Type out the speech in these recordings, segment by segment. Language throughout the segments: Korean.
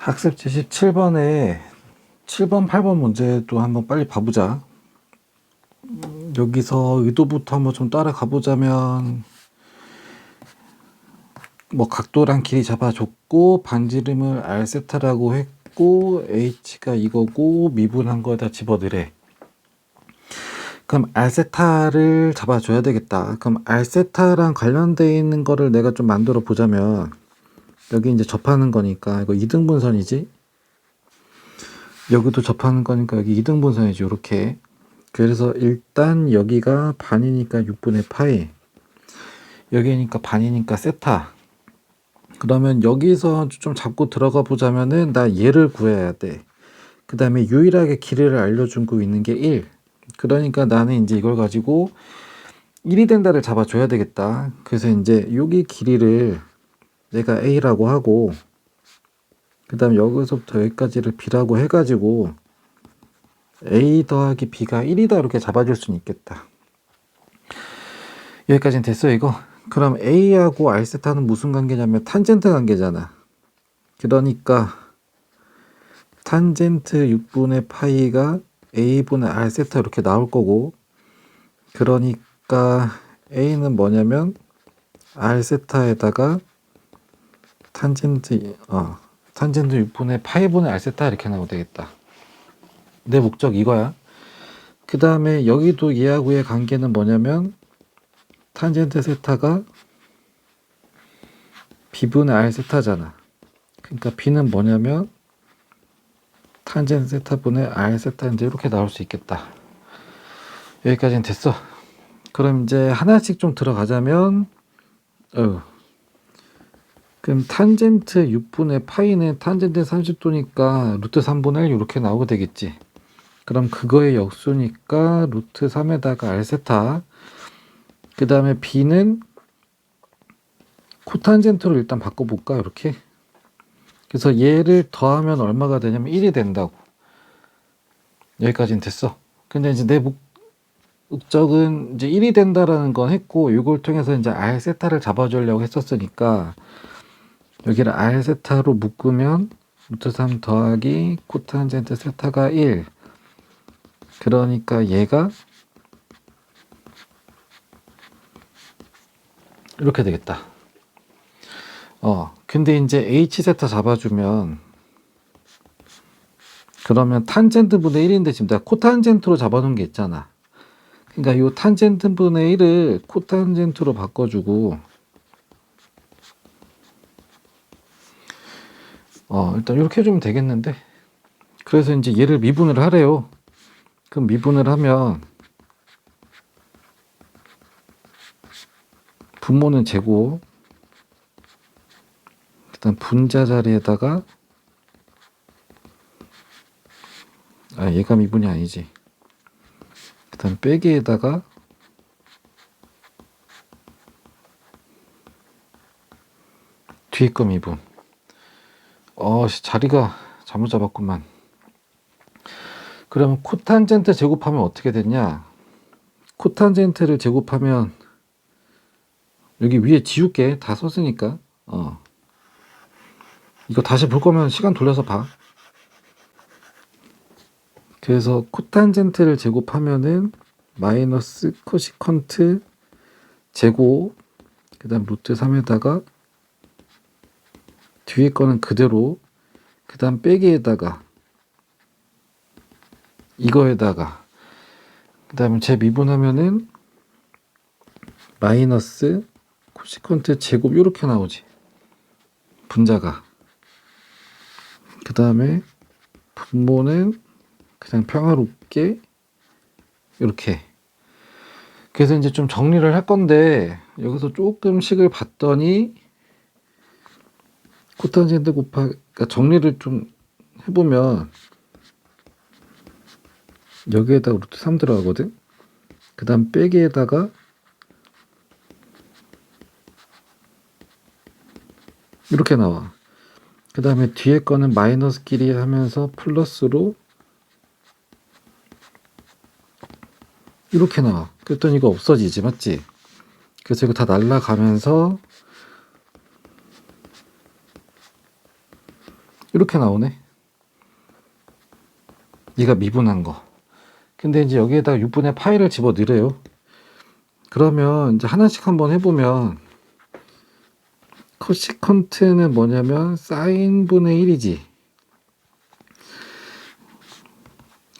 학습 77번에 7번, 8번 문제도 한번 빨리 봐보자. 음, 여기서 의도부터 한번 좀 따라가 보자면, 뭐 각도랑 길이 잡아줬고, 반지름을 R세타라고 했고, H가 이거고, 미분한 거에다 집어넣으래. 그럼 R세타를 잡아줘야 되겠다. 그럼 R세타랑 관련되어 있는 거를 내가 좀 만들어 보자면, 여기 이제 접하는 거니까 이거 2등분선이지? 여기도 접하는 거니까 여기 2등분선이지 요렇게. 그래서 일단 여기가 반이니까 6분의 파이. 여기니까 반이니까 세타. 그러면 여기서 좀 잡고 들어가 보자면은 나 얘를 구해야 돼그 다음에 유일하게 길이를 알려주고 있는 게 1 그러니까 나는 이제 이걸 가지고 1이 된다를 잡아줘야 되겠다. 그래서 이제 여기 길이를 내가 A라고 하고 그 다음 여기서부터 여기까지를 B라고 해가지고 A 더하기 B가 1이다 이렇게 잡아줄 수는 있겠다. 여기까지는 됐어 이거? 그럼 A하고 R세타는 무슨 관계냐면 탄젠트 관계잖아. 그러니까 탄젠트 6분의 파이가 A분의 R세타 이렇게 나올 거고 그러니까 A는 뭐냐면 R세타에다가 탄젠트 어 탄젠트 6분의 파이 분의 R세타 이렇게 나오면 되겠다. 내 목적 이거야. 그 다음에 여기도 얘하고의 관계는 뭐냐면 탄젠트 세타가 B분의 R세타잖아. 그러니까 B는 뭐냐면 탄젠트 세타분의 이제 이렇게 나올 수 있겠다. 여기까지는 됐어. 그럼 이제 하나씩 좀 들어가자면 어 그럼 탄젠트 6분의 파이는 탄젠트 30도니까 루트 3분의 1 이렇게 나오게 되겠지. 그럼 그거의 역수니까 루트 3에다가 R세타. 그 다음에 B는 코탄젠트로 일단 바꿔볼까 이렇게? 그래서 얘를 더하면 얼마가 되냐면 1이 된다고. 여기까지는 됐어. 근데 이제 내 목적은 이제 1이 된다라는 건 했고 이걸 통해서 이제 R세타를 잡아주려고 했었으니까 여기를 R 세타로 묶으면 루트 3 더하기 코탄젠트 세타가 1 그러니까 얘가 이렇게 되겠다. 어 근데 이제 H 세타 잡아주면 그러면 탄젠트 분의 1인데 지금 내가 코탄젠트로 잡아놓은 게 있잖아. 그러니까 이 탄젠트 분의 1을 코탄젠트로 바꿔주고 어, 일단 이렇게 해주면 되겠는데. 그래서 이제 얘를 미분을 하래요. 그럼 미분을 하면 분모는 제곱 일단 분자 자리에다가 아 얘가 미분이 아니지 그 다음 빼기에다가 뒤에 거 미분 어, 자리가 잘못 잡았구만. 그러면 코탄젠트 제곱하면 어떻게 됐냐? 코탄젠트를 제곱하면 여기 위에 지울게 다 썼으니까 어 이거 다시 볼 거면 시간 돌려서 봐 그래서 코탄젠트를 제곱하면은 마이너스 코시컨트 제곱 그 다음 루트 3에다가 뒤에 거는 그대로 그 다음 빼기에다가 이거에다가 그 다음에 재미분하면은 마이너스 코시컨트 제곱 이렇게 나오지. 분자가. 그 다음에 분모는 그냥 평화롭게 이렇게. 그래서 이제 좀 정리를 할 건데 여기서 조금씩을 봤더니 코탄젠트 곱하 그러니까 정리를 좀 해보면 여기에다가 루트 3 들어가거든? 그 다음 빼기에다가 이렇게 나와. 그 다음에 뒤에 거는 마이너스끼리 하면서 플러스로 이렇게 나와. 그랬더니 이거 없어지지 맞지? 그래서 이거 다 날라가면서 이렇게 나오네. 얘가 미분한 거. 근데 이제 여기에다가 6분의 파이를 집어 넣으래요. 그러면 이제 하나씩 한번 해보면 코시컨트는 뭐냐면 사인분의 1이지.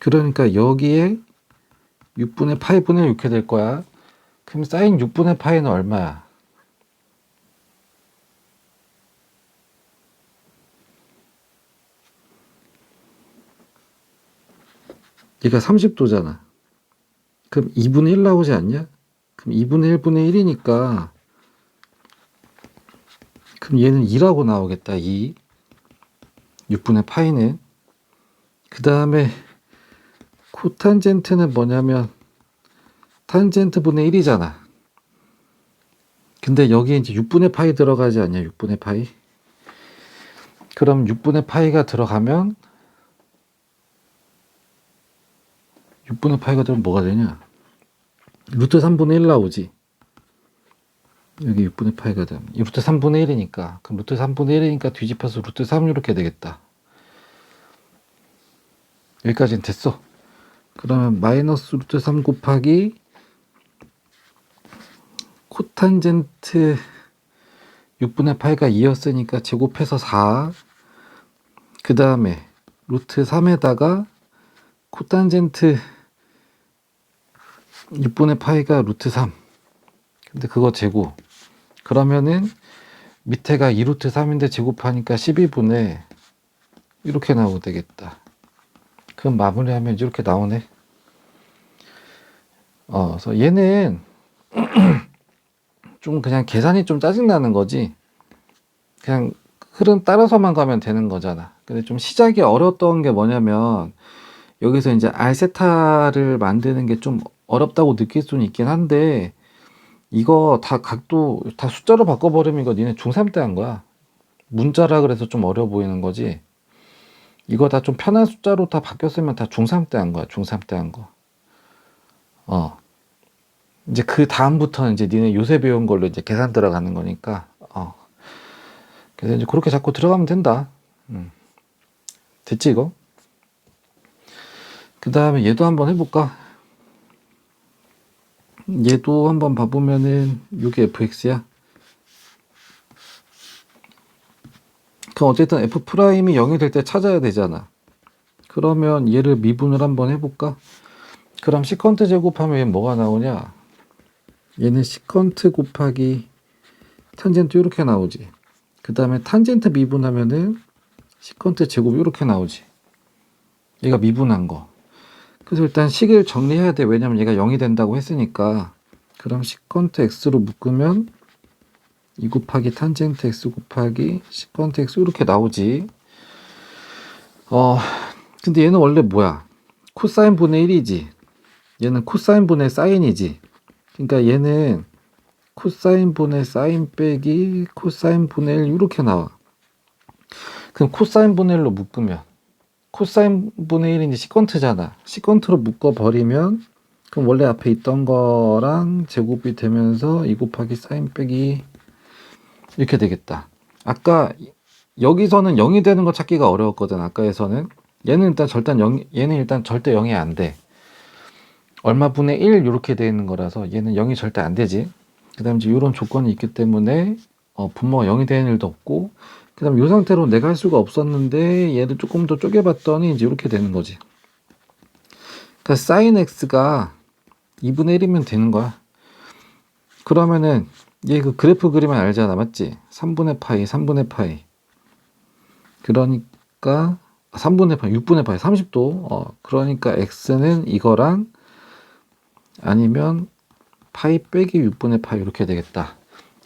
그러니까 여기에 6분의 파이분의 6 이렇게 될 거야. 그럼 사인 6분의 파이는 얼마야? 얘가 30도잖아. 그럼 2분의 1 나오지 않냐? 그럼 2분의 1분의 1이니까 그럼 얘는 2라고 나오겠다. 2. 6분의 파이는 그 다음에 코탄젠트는 뭐냐면 탄젠트 분의 1이잖아. 근데 여기에 이제 6분의 파이 들어가지 않냐? 6분의 파이. 그럼 6분의 파이가 들어가면 6분의 파이가 되면 뭐가 되냐? 루트 3분의 1 나오지. 여기 6분의 파이가 되면 이 루트 3분의 1이니까 그럼 루트 3분의 1이니까 뒤집혀서 루트 3 이렇게 되겠다. 여기까지는 됐어. 그러면 마이너스 루트 3 곱하기 코탄젠트 6분의 파이가 2였으니까 제곱해서 4. 그 다음에 루트 3에다가 코탄젠트 6분의 파이가 루트 3. 근데 그거 제곱. 그러면은 밑에가 2루트 3인데 제곱하니까 12분의 이렇게 나오면 되겠다. 그럼 마무리하면 이렇게 나오네. 어, 그래서 얘는 좀 그냥 계산이 좀 짜증나는 거지. 그냥 흐름 따라서만 가면 되는 거잖아. 근데 좀 시작이 어려웠던 게 뭐냐면 여기서 이제 알세타를 만드는 게 좀 어렵다고 느낄 수는 있긴 한데 이거 다 각도 다 숫자로 바꿔버리면 이거 니네 중3 때 한 거야. 문자라 그래서 좀 어려 보이는 거지. 이거 다 좀 편한 숫자로 다 바뀌었으면 다 중3 때 한 거야. 중3 때 한 거. 어. 이제 그 다음부터는 이제 니네 요새 배운 걸로 이제 계산 들어가는 거니까. 어. 그래서 이제 그렇게 자꾸 들어가면 된다. 음. 됐지 이거? 그 다음에 얘도 한번 해볼까? 얘도 한번 봐보면은 이게 fx야. 그럼 어쨌든 f 프라임이 0이 될 때 찾아야 되잖아. 그러면 얘를 미분을 한번 해볼까? 그럼 시컨트 제곱하면 얘 뭐가 나오냐? 얘는 시컨트 곱하기 탄젠트 이렇게 나오지. 그 다음에 탄젠트 미분하면은 시컨트 제곱 이렇게 나오지. 얘가 미분한 거. 그래서 일단 식을 정리해야 돼. 왜냐면 얘가 0이 된다고 했으니까. 그럼 시컨트 x로 묶으면 2 곱하기 탄젠트 x 곱하기 시컨트 x 이렇게 나오지. 어, 근데 얘는 원래 뭐야? 코사인 분의 1이지. 얘는 코사인 분의 사인이지. 그러니까 얘는 코사인 분의 사인 빼기 코사인 분의 1 이렇게 나와. 그럼 코사인 분의 1로 묶으면 코사인 분의 1이 이제 시컨트잖아. 시컨트로 묶어버리면 그럼 원래 앞에 있던 거랑 제곱이 되면서 2 곱하기 사인 빼기 이렇게 되겠다. 아까 여기서는 0이 되는 거 찾기가 어려웠거든. 아까에서는 얘는 일단 절대 0 얘는 일단 절대 0이 안 돼. 얼마 분의 1 이렇게 돼 있는 거라서 얘는 0이 절대 안 되지. 그다음 이제 이런 조건이 있기 때문에 어, 분모가 0이 되는 일도 없고 그 다음 이 상태로 내가 할 수가 없었는데 얘를 조금 더 쪼개봤더니 이제 이렇게 되는 거지. 그러니까 sin x가 2분의 1이면 되는 거야. 그러면은 얘 그 그래프 그리면 알잖아, 맞지? 3분의 파이, 3분의 파이. 그러니까 3분의 파이, 6분의 파이, 30도. 어, 그러니까 x는 이거랑 아니면 파이 빼기 6분의 파이 이렇게 되겠다.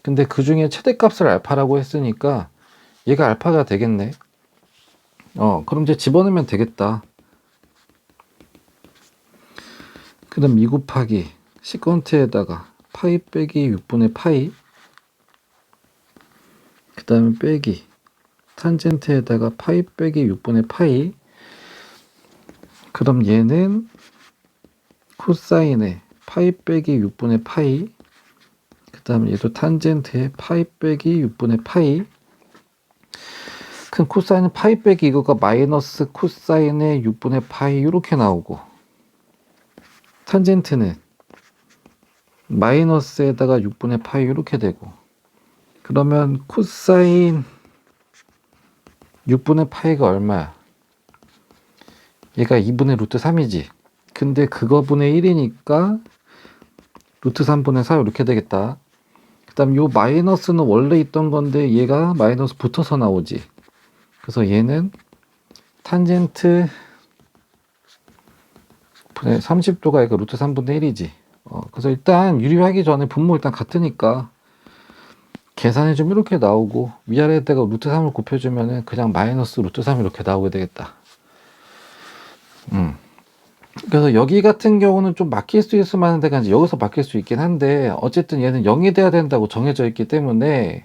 근데 그 중에 최대값을 알파라고 했으니까 얘가 알파가 되겠네. 어, 그럼 이제 집어넣으면 되겠다. 그 다음 2 곱하기 시컨트에다가 파이 빼기 6분의 파이 그 다음에 빼기 탄젠트에다가 파이 빼기 6분의 파이 그럼 얘는 코사인에 파이 빼기 6분의 파이 그 다음에 얘도 탄젠트에 파이 빼기 6분의 파이 큰 코사인은 파이 빼기 이거가 마이너스 코사인의 6분의 파이 이렇게 나오고 탄젠트는 마이너스에다가 6분의 파이 이렇게 되고 그러면 코사인 6분의 파이가 얼마야? 얘가 2분의 루트 3이지. 근데 그거 분의 1이니까 루트 3분의 4 이렇게 되겠다. 그 다음 요 마이너스는 원래 있던 건데 얘가 마이너스 붙어서 나오지. 그래서 얘는 탄젠트 분의 30도가 얘가 루트 3분의 1이지. 어, 그래서 일단 유리하기 전에 분모 일단 같으니까 계산이 좀 이렇게 나오고 위아래에다가 루트 3을 곱해주면은 그냥 마이너스 루트 3 이렇게 나오게 되겠다. 음. 그래서 여기 같은 경우는 좀 막힐 수 있을 만한 데가 이제 여기서 막힐 수 있긴 한데 어쨌든 얘는 0이 돼야 된다고 정해져 있기 때문에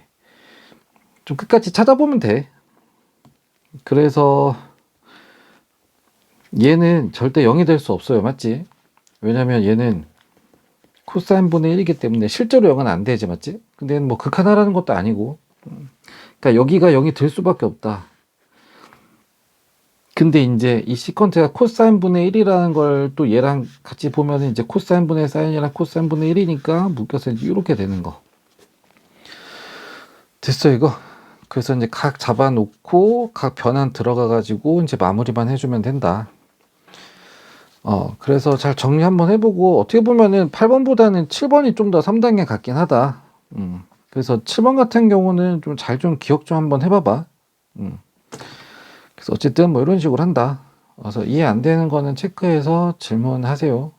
좀 끝까지 찾아보면 돼. 그래서 얘는 절대 0이 될 수 없어요. 맞지? 왜냐면 얘는 코사인 분의 1이기 때문에 실제로 0은 안 되지. 맞지? 근데 뭐 극한하라는 것도 아니고. 음. 그러니까 여기가 0이 될 수밖에 없다. 근데 이제 이 시컨트가 코사인 분의 1이라는 걸 또 얘랑 같이 보면 이제 코사인 분의 사인이랑 코사인 분의 1이니까 묶여서 이제 이렇게 되는 거. 됐어 이거. 그래서 이제 각 잡아놓고 각 변환 들어가가지고 이제 마무리만 해주면 된다. 어, 그래서 잘 정리 한번 해보고 어떻게 보면은 8번보다는 7번이 좀 더 3단계 같긴 하다. 음. 그래서 7번 같은 경우는 좀 잘좀 기억 좀 한번 해봐봐. 음. 그래서 어쨌든 뭐 이런 식으로 한다. 그래서 이해 안 되는 거는 체크해서 질문하세요.